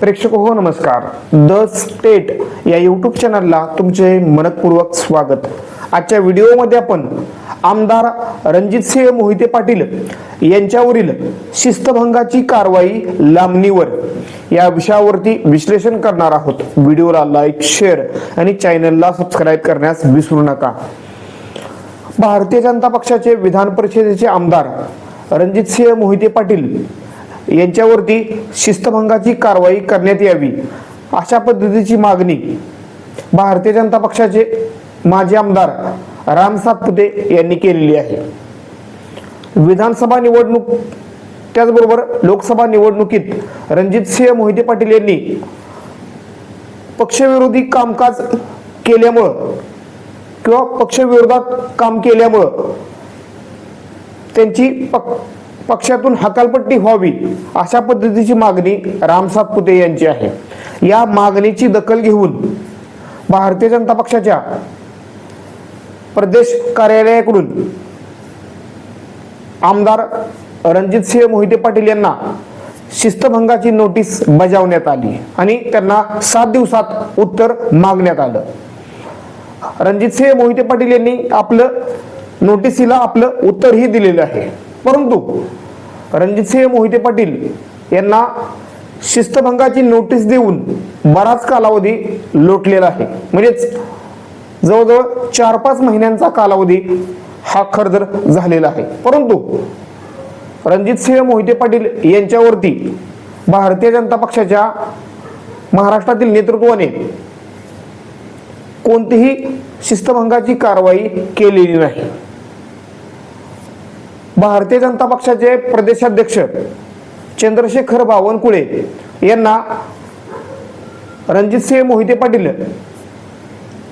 प्रेक्षक हो नमस्कार. द स्टेट या यूट्यूब चॅनलला तुमचे मनपूर्वक स्वागत. आजच्या व्हिडिओमध्ये आपण आमदार रणजितसिंह मोहिते पाटील यांच्यावरील शिस्तभंगाची कारवाई लांबणीवर या विषयावरती विश्लेषण करणार आहोत. व्हिडिओला लाईक शेअर आणि चॅनलला सबस्क्राईब करण्यास विसरू नका. भारतीय जनता पक्षाचे विधान परिषदेचे आमदार रणजितसिंह मोहिते पाटील यांच्यावरती शिस्तभंगाची कारवाई करण्यात यावी अशा पद्धतीची मागणी भारतीय जनता पक्षाचे माजी आमदार राम सातपुते यांनी केलेली आहे. विधानसभा निवडणूक त्याचबरोबर लोकसभा निवडणुकीत रणजितसिंह मोहिते पाटील यांनी पक्षविरोधी कामकाज केल्यामुळं किंवा पक्षविरोधात काम केल्यामुळं त्यांची पक पक्षातून हकालपट्टी व्हावी अशा पद्धतीची मागणी राम पुते यांची आहे. या मागणीची दखल घेऊन भारतीय जनता पक्षाच्या प्रदेश कार्यालयाकडून आमदार रणजितसिंह मोहिते पाटील यांना शिस्तभंगाची नोटीस बजावण्यात आली आणि त्यांना सात दिवसात उत्तर मागण्यात आलं. रणजितसिंह मोहिते पाटील यांनी आपलं नोटिसीला आपलं उत्तरही दिलेलं आहे. परंतु रणजितसिंह मोहिते पाटील यांना शिस्तभंगाची नोटीस देऊन बराच कालावधी लोटलेला आहे. म्हणजेच जवळजवळ चार पाच महिन्यांचा कालावधी हा खरदर झालेला आहे. परंतु रणजितसिंह मोहिते पाटील यांच्यावरती भारतीय जनता पक्षाच्या महाराष्ट्रातील नेतृत्वाने कोणतीही शिस्तभंगाची कारवाई केलेली नाही. भारतीय जनता पक्षाचे प्रदेशाध्यक्ष चंद्रशेखर बावनकुळे यांना रणजितसिंह मोहिते पाटील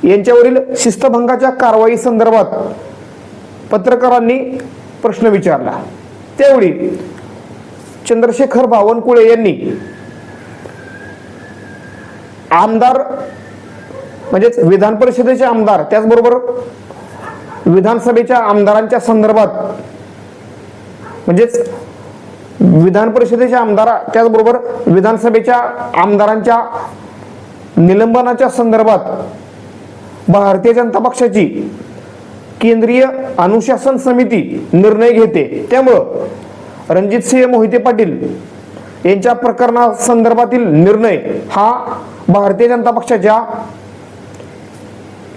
यांच्यावरील शिस्तभंगाच्या कारवाई संदर्भात पत्रकारांनी प्रश्न विचारला. त्यावेळी चंद्रशेखर बावनकुळे यांनी आमदार म्हणजेच विधान परिषदेचे आमदार त्याचबरोबर विधानसभेच्या आमदारांच्या संदर्भात म्हणजेच विधान परिषदेच्या आमदार त्याचबरोबर विधानसभेच्या आमदारांच्या निलंबनाच्या संदर्भात भारतीय जनता पक्षाची केंद्रीय अनुशासन समिती निर्णय घेते. त्यामुळं रणजित सिंह मोहिते पाटील यांच्या प्रकरणा संदर्भातील निर्णय हा भारतीय जनता पक्षाच्या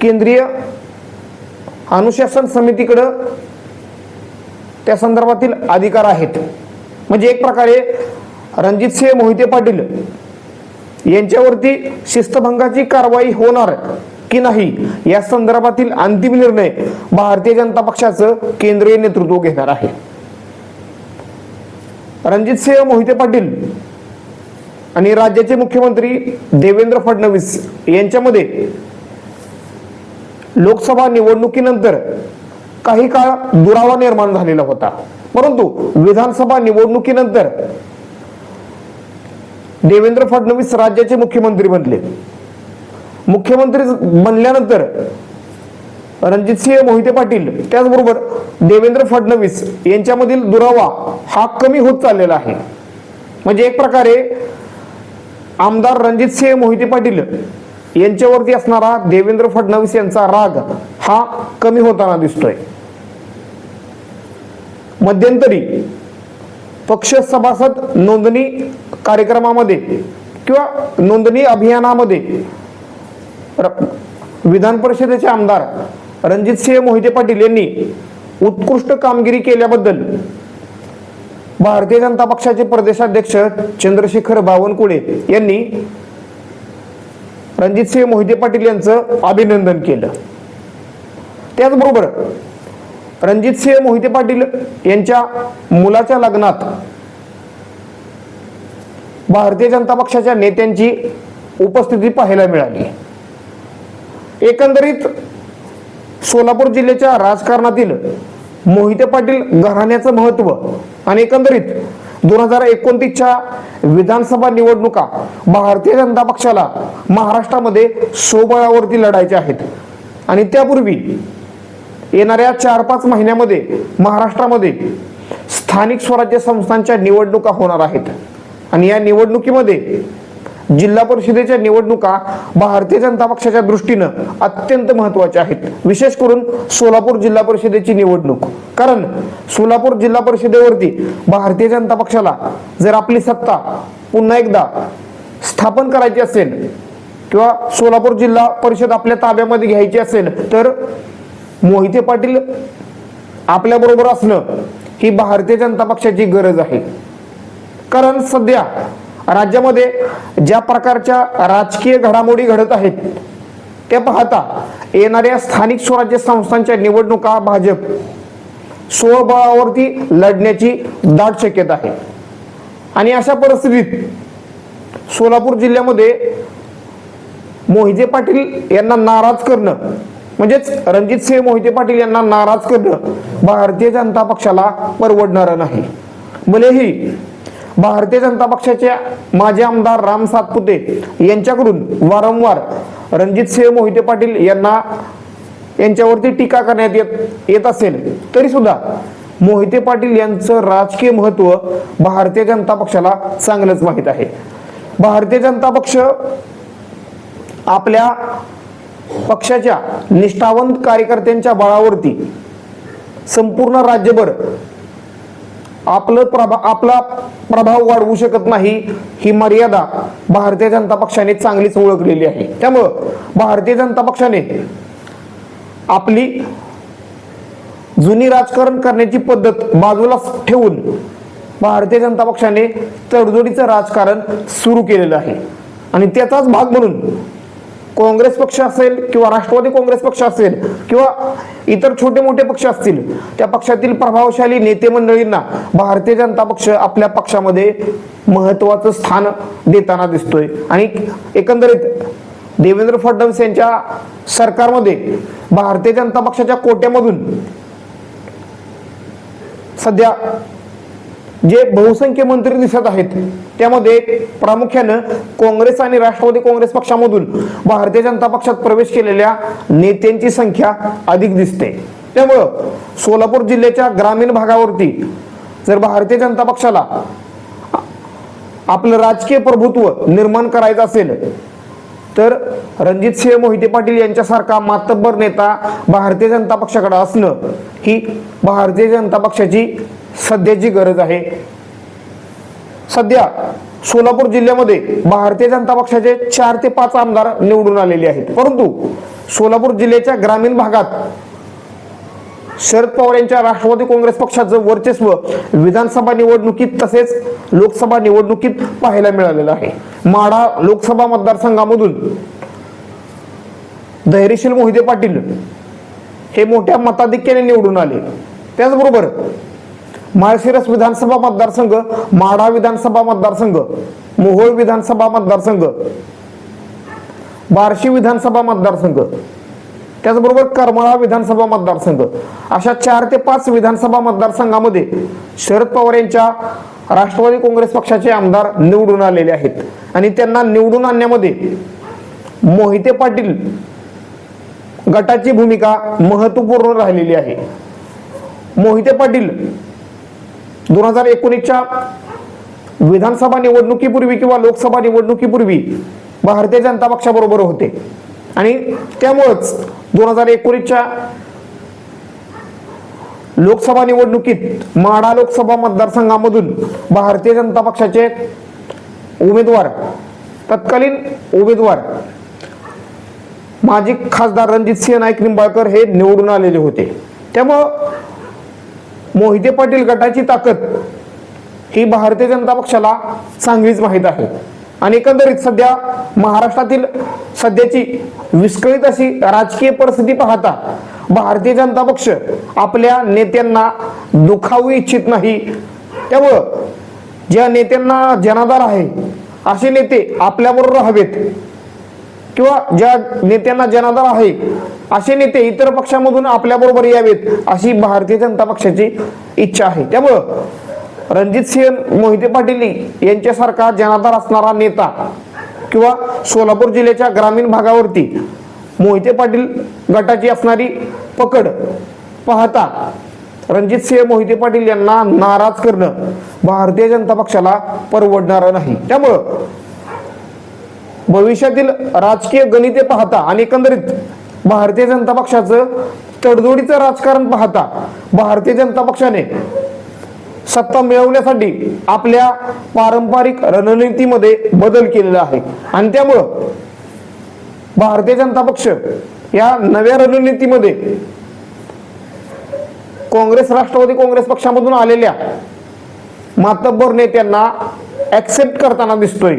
केंद्रीय अनुशासन समितीकडं त्या संदर्भातील अधिकार आहेत. म्हणजे एक प्रकारे रणजितसिंह मोहिते पाटील यांच्यावरती शिस्तभंगाची कारवाई होणार की नाही या संदर्भातील अंतिम निर्णय भारतीय जनता पक्षाचं केंद्रीय नेतृत्व घेणार आहे. रणजितसिंह मोहिते पाटील आणि राज्याचे मुख्यमंत्री देवेंद्र फडणवीस यांच्यामध्ये लोकसभा निवडणुकीनंतर काही काळ दुरावा निर्माण झालेला होता. परंतु विधानसभा निवडणुकीनंतर देवेंद्र फडणवीस राज्याचे मुख्यमंत्री बनले. मुख्यमंत्री बनल्यानंतर रणजितसिंह मोहिते पाटील त्याचबरोबर देवेंद्र फडणवीस यांच्यामधील दुरावा हा कमी होत चाललेला आहे. म्हणजे एक प्रकारे आमदार रणजितसिंह मोहिते पाटील यांच्यावरती असणारा देवेंद्र फडणवीस यांचा राग हा कमी होताना दिसतोय. मध्यंतरी पक्ष सभासद नोंदणी कार्यक्रमामध्ये किंवा नोंदणी अभियानामध्ये विधान परिषदेचे आमदार रणजितसिंह मोहिते पाटील यांनी उत्कृष्ट कामगिरी केल्याबद्दल भारतीय जनता पक्षाचे प्रदेशाध्यक्ष चंद्रशेखर बावनकुळे यांनी रणजितसिंह मोहिते पाटील यांचं अभिनंदन केलं. त्याचबरोबर रणजित सिंह मोहिते पाटील यांच्या मुलाच्या लग्नात भारतीय जनता पक्षाच्या नेत्यांची उपस्थिती पाहायला मिळाली. एकंदरीत सोलापूर जिल्ह्याच्या राजकारणातील मोहिते पाटील घराण्याचं महत्त्व आणि एकंदरीत दोन हजार एकोणतीसच्या विधानसभा निवडणुका भारतीय जनता पक्षाला महाराष्ट्रामध्ये सोबळावरती लढायच्या आहेत. आणि त्यापूर्वी येणाऱ्या चार पाच महिन्यामध्ये महाराष्ट्रामध्ये स्थानिक स्वराज्य संस्थांच्या निवडणुका होणार आहेत. आणि या निवडणुकीमध्ये जिल्हा परिषदेच्या निवडणुका भारतीय जनता पक्षाच्या दृष्टीनं अत्यंत महत्त्वाच्या आहेत. विशेष करून सोलापूर जिल्हा परिषदेची निवडणूक. कारण सोलापूर जिल्हा परिषदेवरती भारतीय जनता पक्षाला जर आपली सत्ता पुन्हा एकदा स्थापन करायची असेल किंवा सोलापूर जिल्हा परिषद आपल्या ताब्यामध्ये घ्यायची असेल तर मोहिते पाटील आपल्या बरोबर असणं ही भारतीय जनता पक्षाची गरज आहे. कारण सध्या राज्यामध्ये ज्या प्रकारच्या राजकीय घडामोडी घडत आहेत त्या पाहता येणाऱ्या स्थानिक स्वराज्य संस्थांच्या निवडणुका भाजप स्वबळावरती लढण्याची दाट शक्यता आहे. आणि अशा परिस्थितीत सोलापूर जिल्ह्यामध्ये मोहिते पाटील यांना नाराज करणं म्हणजेच रणजित सिंह मोहिते पाटील यांना नाराज करणं भारतीय जनता पक्षाला परवडणारं नाही. भलेही भारतीय जनता पक्षाचे माजी आमदार राम सातपुते यांच्याकडून वारंवार रणजित सिंह मोहिते पाटील यांना यांच्यावरती टीका करण्यात येत येत असेल तरी सुद्धा मोहिते पाटील यांचं राजकीय महत्त्व भारतीय जनता पक्षाला चांगलंच माहीत आहे. भारतीय जनता पक्ष आपल्या पक्षाच्या निष्ठावंत कार्यकर्त्यांच्या बळावरती संपूर्ण राज्यभर आपलं प्रभा आपला प्रभाव वाढवू शकत नाही ही मर्यादा भारतीय जनता पक्षाने चांगलीच ओळखलेली आहे. त्यामुळं भारतीय जनता पक्षाने आपली जुनी राजकारण करण्याची पद्धत बाजूला ठेवून भारतीय जनता पक्षाने तडजोडीचं राजकारण सुरू केलेलं आहे. आणि त्याचाच भाग म्हणून काँग्रेस पक्ष असेल किंवा राष्ट्रवादी काँग्रेस पक्ष असेल किंवा इतर छोटे मोठे पक्ष असतील त्या पक्षातील प्रभावशाली नेते मंडळींना भारतीय जनता पक्ष आपल्या पक्षामध्ये महत्वाचं स्थान देताना दिसतोय. आणि एकंदरीत देवेंद्र फडणवीस यांच्या सरकारमध्ये भारतीय जनता पक्षाच्या कोट्यामधून सध्या जे बहुसंख्य मंत्री दिसत आहेत त्यामध्ये प्रामुख्यानं काँग्रेस आणि राष्ट्रवादी काँग्रेस पक्षामधून भारतीय जनता पक्षात प्रवेश केलेल्या नेत्यांची संख्या अधिक दिसते. त्यामुळं सोलापूर जिल्ह्याच्या ग्रामीण भागावरती जर भारतीय जनता पक्षाला आपलं राजकीय प्रभुत्व निर्माण करायचं असेल तर रणजित सिंह मोहिते पाटील यांच्यासारखा मातब्बर नेता भारतीय जनता पक्षाकडे असणं ही भारतीय जनता पक्षाची सध्याची गरज आहे. सध्या सोलापूर जिल्ह्यामध्ये भारतीय जनता पक्षाचे चार ते पाच आमदार निवडून आलेले आहेत. परंतु सोलापूर जिल्ह्याच्या ग्रामीण भागात शरद पवार यांच्या राष्ट्रवादी काँग्रेस पक्षाचं वर्चस्व विधानसभा निवडणुकीत तसेच लोकसभा निवडणुकीत पाहायला मिळालेलं आहे. माढा लोकसभा मतदारसंघामधून धैर्यशील मोहिते पाटील हे मोठ्या मताधिक्याने निवडून आले. त्याचबरोबर माळशिरस विधानसभा मतदारसंघ माढा विधानसभा मतदारसंघ मोहोळ विधानसभा मतदारसंघ बार्शी विधानसभा मतदारसंघ त्याचबरोबर करमाळा विधानसभा मतदारसंघ. अशा चार ते पाच विधानसभा मतदारसंघामध्ये शरद पवार यांच्या राष्ट्रवादी काँग्रेस पक्षाचे आमदार निवडून आलेले आहेत. आणि त्यांना निवडून आणण्यामध्ये मोहिते पाटील गटाची भूमिका महत्त्वपूर्ण राहिलेली आहे. मोहिते पाटील दोन हजार एकोणीसच्या विधानसभा निवडणुकीपूर्वी किंवा लोकसभा निवडणुकीपूर्वी भारतीय जनता पक्षाबरोबर होते. आणि त्यामुळंच दोन हजार एकोणीसच्या लोकसभा निवडणुकीत माढा लोकसभा मतदारसंघामधून भारतीय जनता पक्षाचे उमेदवार तत्कालीन उमेदवार माजी खासदार रणजित सिंह नाईक निंबाळकर हे निवडून आलेले होते. त्यामुळं मोहिते पाटील गटाची ताकद ही भारतीय जनता पक्षाला चांगलीच माहीत आहे. आणि एकंदरीत सध्या महाराष्ट्रातील सध्याची विस्कळीत अशी राजकीय परिस्थिती पाहता भारतीय जनता पक्ष आपल्या नेत्यांना दुखावू इच्छित नाही. त्यामुळं ज्या नेत्यांना जनाधार आहे असे नेते आपल्याबरोबर हवेत. किंवा ज्या नेत्यांना जनाधार आहे असे नेते इतर पक्षामधून आपल्याबरोबर यावेत अशी भारतीय जनता पक्षाची इच्छा आहे. त्यामुळं रणजित सिंह मोहिते पाटील यांच्यासारखा जनाधार असणारा नेता किंवा सोलापूर जिल्ह्याच्या ग्रामीण भागावरती मोहिते पाटील गटाची असणारी पकड पाहता रणजित सिंह मोहिते पाटील यांना नाराज करणं भारतीय जनता पक्षाला परवडणारं नाही. त्यामुळं भविष्यातील राजकीय गणिते पाहता आणि एकंदरीत भारतीय जनता पक्षाचं तडजोडीचं राजकारण पाहता भारतीय जनता पक्षाने सत्ता मिळवण्यासाठी आपल्या पारंपरिक रणनीतीमध्ये बदल केलेला आहे. आणि त्यामुळं भारतीय जनता पक्ष या नव्या रणनीतीमध्ये काँग्रेस राष्ट्रवादी काँग्रेस पक्षामधून आलेल्या मातब्बर नेत्यांना ऍक्सेप्ट करताना दिसतोय.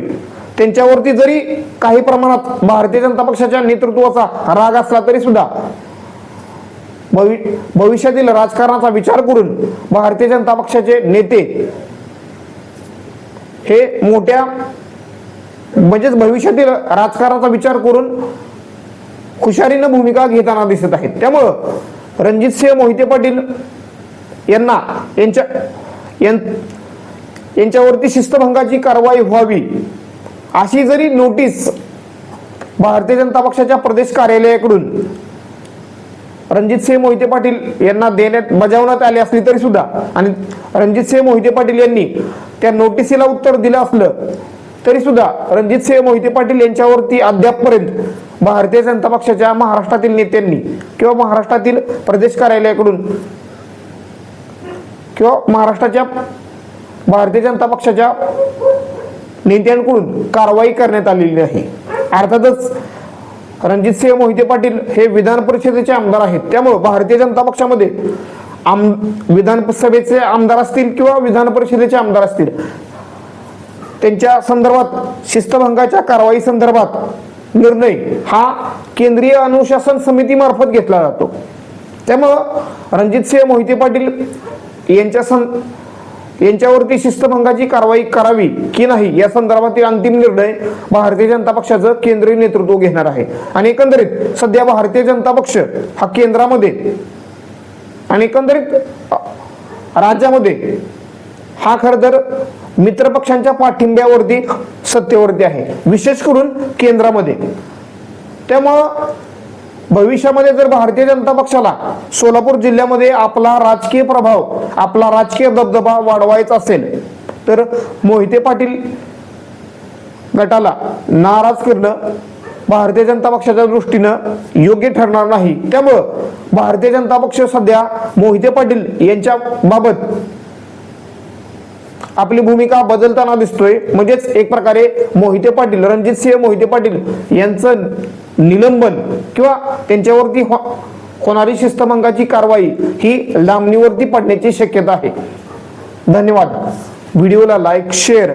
त्यांच्यावरती जरी काही प्रमाणात भारतीय जनता पक्षाच्या नेतृत्वाचा राग असला तरी सुद्धा भवि भविष्यातील राजकारणाचा विचार करून भारतीय जनता पक्षाचे नेते हे मोठ्या म्हणजेच भविष्यातील राजकारणाचा विचार करून हुशारीनं भूमिका घेताना दिसत आहेत. त्यामुळं रणजित सिंह मोहिते पाटील यांना यांच्या यांच्यावरती शिस्तभंगाची कारवाई व्हावी अशी जरी नोटीस भारतीय जनता पक्षाच्या प्रदेश कार्यालयाकडून रणजित सिंह मोहिते पाटील यांना देण्यात बजावण्यात आली असली तरी सुद्धा आणि रणजित सिंह मोहिते पाटील यांनी त्या नोटिसीला उत्तर दिलं असलं तरी सुद्धा रणजित सिंह मोहिते पाटील यांच्यावरती अद्यापपर्यंत भारतीय जनता पक्षाच्या महाराष्ट्रातील नेत्यांनी किंवा महाराष्ट्रातील प्रदेश कार्यालयाकडून किंवा महाराष्ट्राच्या भारतीय जनता पक्षाच्या नेत्यांकडून कारवाई करण्यात आलेली आहे. अर्थातच रणजित सिंह मोहिते पाटील हे विधान परिषदेचे आमदार आहेत. त्यामुळं भारतीय जनता पक्षामध्ये आम विधानसभेचे आमदार असतील किंवा विधान परिषदेचे आमदार असतील त्यांच्या संदर्भात शिस्तभंगाच्या कारवाई संदर्भात निर्णय हा केंद्रीय अनुशासन समितीमार्फत घेतला जातो. त्यामुळं रणजित सिंह मोहिते पाटील यांच्या सं यांच्यावरती शिस्तभंगाची कारवाई करावी की नाही या संदर्भातील अंतिम निर्णय भारतीय जनता पक्षाचं केंद्रीय नेतृत्व घेणार आहे. आणि एकंदरीत सध्या भारतीय जनता पक्ष हा केंद्रामध्ये आणि एकंदरीत राज्यामध्ये हा खरं तर मित्रपक्षांच्या पाठिंब्यावरती सत्तेवरती आहे. विशेष करून केंद्रामध्ये. त्यामुळं भविष्यामध्ये जर भारतीय जनता पक्षाला सोलापूर जिल्ह्यामध्ये आपला राजकीय प्रभाव आपला राजकीय दबदबा वाढवायचा असेल तर मोहिते पाटील गटाला नाराज करणं भारतीय जनता पक्षाच्या दृष्टीनं योग्य ठरणार नाही. त्यामुळं भारतीय जनता पक्ष सध्या मोहिते पाटील यांच्या बाबत आपली भूमिका बदलताना दिसतोय. म्हणजेच एक प्रकारे मोहिते पाटील रणजित सिंह मोहिते पाटील यांचं निलंबन किंवा त्यांच्यावरती हो-, होणारी शिस्तभंगाची कारवाई ही लांबणीवरती पडण्याची शक्यता आहे. धन्यवाद. व्हिडिओला लाईक शेअर